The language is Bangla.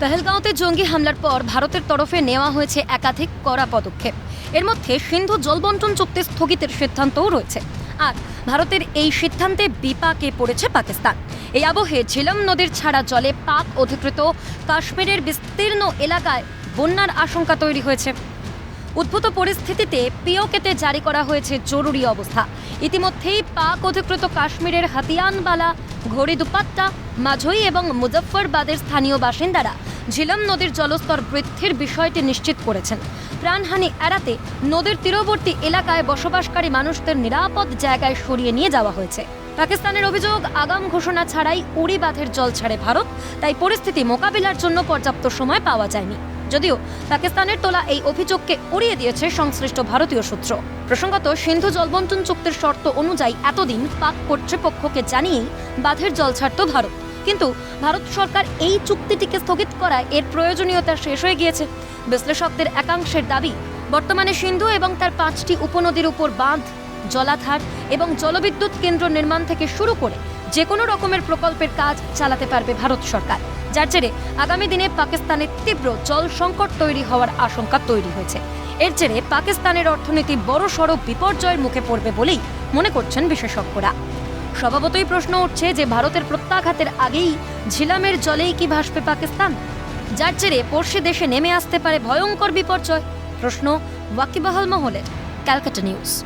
পেহেলগাঁওতে জঙ্গি হামলার পর ভারতের তরফে নেওয়া হয়েছে একাধিক কড়া পদক্ষেপ। এর মধ্যে সিন্ধু জলবন্টন চুক্তি স্থগিতের সিদ্ধান্তও রয়েছে। আর ভারতের এই সিদ্ধান্তে বিপাকে পড়েছে পাকিস্তান। এই আবহে ঝিলম নদীর ছাড়া জলে পাক অধিকৃত কাশ্মীরের বিস্তীর্ণ এলাকায় বন্যার আশঙ্কা তৈরি হয়েছে। উদ্ভূত পরিস্থিতিতে পিওকেতে জারি করা হয়েছে জরুরি অবস্থা। ইতিমধ্যেই পাক অধিকৃত কাশ্মীরের হাতিয়ানবালা, ঘড়ি দুপাট্টা, মাঝই এবং মুজফ্ফরবাদের স্থানীয় বাসিন্দারা ঝিলম নদীর জলস্তর বৃদ্ধির বিষয়টি নিশ্চিত করেছেন। প্রাণহানি এড়াতে নদীর তীরবর্তী এলাকায় বসবাসকারী মানুষদের নিরাপদ জায়গায় সরিয়ে নিয়ে যাওয়া হয়েছে। পাকিস্তানের অভিযোগ, আগাম ঘোষণা ছাড়াই উড়ি বাঁধের জল ছাড়ে ভারত, তাই পরিস্থিতি মোকাবিলার জন্য পর্যাপ্ত সময় পাওয়া যায়নি। যদিও পাকিস্তানের তোলা এই অভিযোগকে উড়িয়ে দিয়েছে সংশ্লিষ্ট ভারতীয় সূত্র। প্রসঙ্গত, সিন্ধু জলবন্টন চুক্তির শর্ত অনুযায়ী এতদিন পাক কর্তৃপক্ষকে জানিয়েই বাঁধের জল ছাড়ত ভারত। কিন্তু ভারত সরকার এই চুক্তিটিকে স্থগিত করায় এর প্রয়োজনীয়তা শেষ হয়ে গিয়েছে। বিশ্লেষকদের একাংশের দাবি, বর্তমানে সিন্ধু এবং তার পাঁচটি উপনদীর উপর বাঁধ, জলাধার এবং জলবিদ্যুৎ কেন্দ্র নির্মাণ থেকে শুরু করে যে কোনো রকমের প্রকল্পের কাজ চালাতে পারবে ভারত সরকার। যার জেরে আগামী দিনে পাকিস্তানের তীব্র জল সংকট তৈরি হওয়ার আশঙ্কা তৈরি হয়েছে। এর জেরে পাকিস্তানের অর্থনীতি বড় বড়সড় বিপর্যয়ের মুখে পড়বে বলেই মনে করছেন বিশেষজ্ঞরা। স্বভাবতই প্রশ্ন উঠছে যে ভারতের প্রত্যাঘাতের আগেই ঝিলামের জলেই কি ভাসবে পাকিস্তান? যার জেরে পড়শি দেশে নেমে আসতে পারে ভয়ঙ্কর বিপর্যয়। প্রশ্ন ওয়াকিবহাল মহলের, ক্যালকাটা নিউজ।